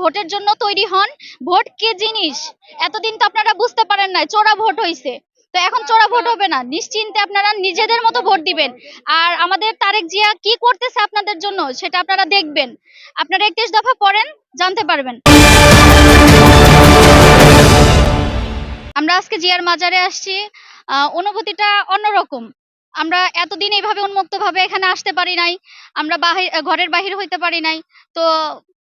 ভোটের জন্য তৈরি হন। ভোট কি জিনিস? এতদিন তো আপনারা বুঝতে পারেন নাই চোরা ভোট হইছে। তো এখন চোরা ভোট হবে না। নিশ্চিন্তে আপনারা নিজেদের মতো ভোট দিবেন। আর আমাদের তারেক জিয়া কি করতেছে আপনাদের জন্য সেটা আপনারা দেখবেন। আপনারা একত্রিশ দফা পড়েন জানতে পারবেন। আমরা আজকে জিয়ার মাজারে আসছি। অনুভূতিটা অন্যরকম। আমরা এতদিন এইভাবে উন্মুক্ত ভাবে এখানে আসতে পারি নাই। আমরা বাহির ঘরের বাহির হইতে পারি নাই। তো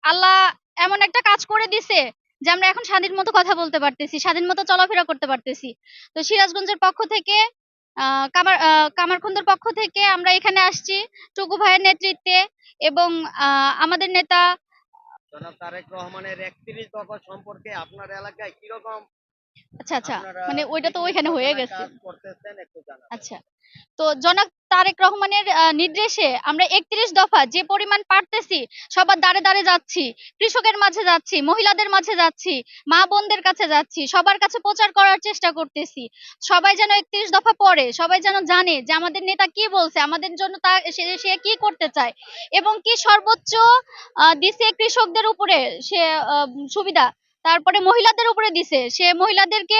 আল্লাহ এমন একটা কাজ করে দিছে যে আমরা এখন স্বাধীন মতো কথা বলতে পারতেছি স্বাধীন মতো চলাফেরা করতে পারতেছি। তো সিরাজগঞ্জের পক্ষ থেকে কামার কামারখুন্দের পক্ষ থেকে আমরা এখানে আসছি টুকু ভাইয়ের নেতৃত্বে এবং আহ, আমাদের নেতা জনাব তারেক রহমানের একত্রিশ দফা সম্পর্কে আপনার এলাকায় কীরকম আচ্ছা আচ্ছা। মানে ওইটা তো ওইখানে হয়ে গেছে। আচ্ছা। তো জনাব তারেক রহমানের নির্দেশে আমরা একত্রিশ দফা যে পরিমাণ পারতেছি, সবার দাঁড়ে দাঁড়ে যাচ্ছি, কৃষকের মাঝে যাচ্ছি, মহিলাদের মাঝে যাচ্ছি, মা বোনদের কাছে যাচ্ছি, সবার কাছে প্রচার করার চেষ্টা করতেছি। সবাই যেন একত্রিশ দফা পড়ে, সবাই যেন জানে যে আমাদের নেতা কি বলছে, আমাদের জন্য তা, সে সে কি করতে চায় এবং কি সর্বোচ্চ দিছে কৃষকদের উপরে সে সুবিধা। তারপরে মহিলাদের উপরে দিছে, সে মহিলাদেরকে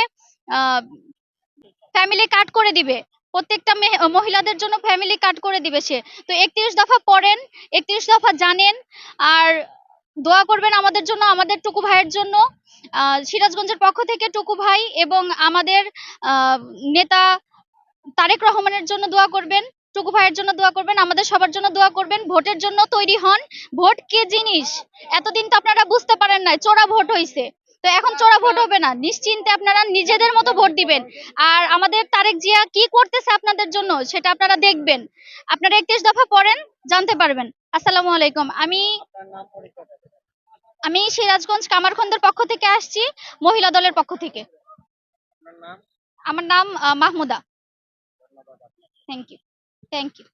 ফ্যামিলি কাট করে দিবে। প্রত্যেকটা মহিলাদের জন্য ফ্যামিলি কার্ড করে দিবে সে। তো একত্রিশ দফা পড়েন, একত্রিশ দফা জানেন, আর দোয়া করবেন আমাদের জন্য, আমাদের টুকু ভাইয়ের জন্য সিরাজগঞ্জের পক্ষ থেকে টুকু ভাই এবং আমাদের নেতা তারেক রহমানের জন্য দোয়া করবেন, টুকু ভাইয়ের জন্য দোয়া করবেন, আমাদের সবার জন্য দোয়া করবেন, ভোটের জন্য তৈরি হন, ভোট কে জিনিস? এতদিন তো আপনারা বুঝতে পারেন নাই, চোরা ভোট হইছে। তো এখন চোরা ভোট হবে না। নিশ্চিন্তে আপনারা নিজেদের মতো ভোট দিবেন। আর আমাদের তারেক জিয়া কি করতেছে আপনাদের জন্য সেটা আপনারা দেখবেন। আপনারা একত্রিশ দফা পড়েন, জানতে পারবেন। আসসালামু আলাইকুম। আমি। আমি সিরাজগঞ্জ কামারখন্দের পক্ষ থেকে আসছি, মহিলা দলের পক্ষ থেকে। আমার নাম Mahmuda. Thank you thank you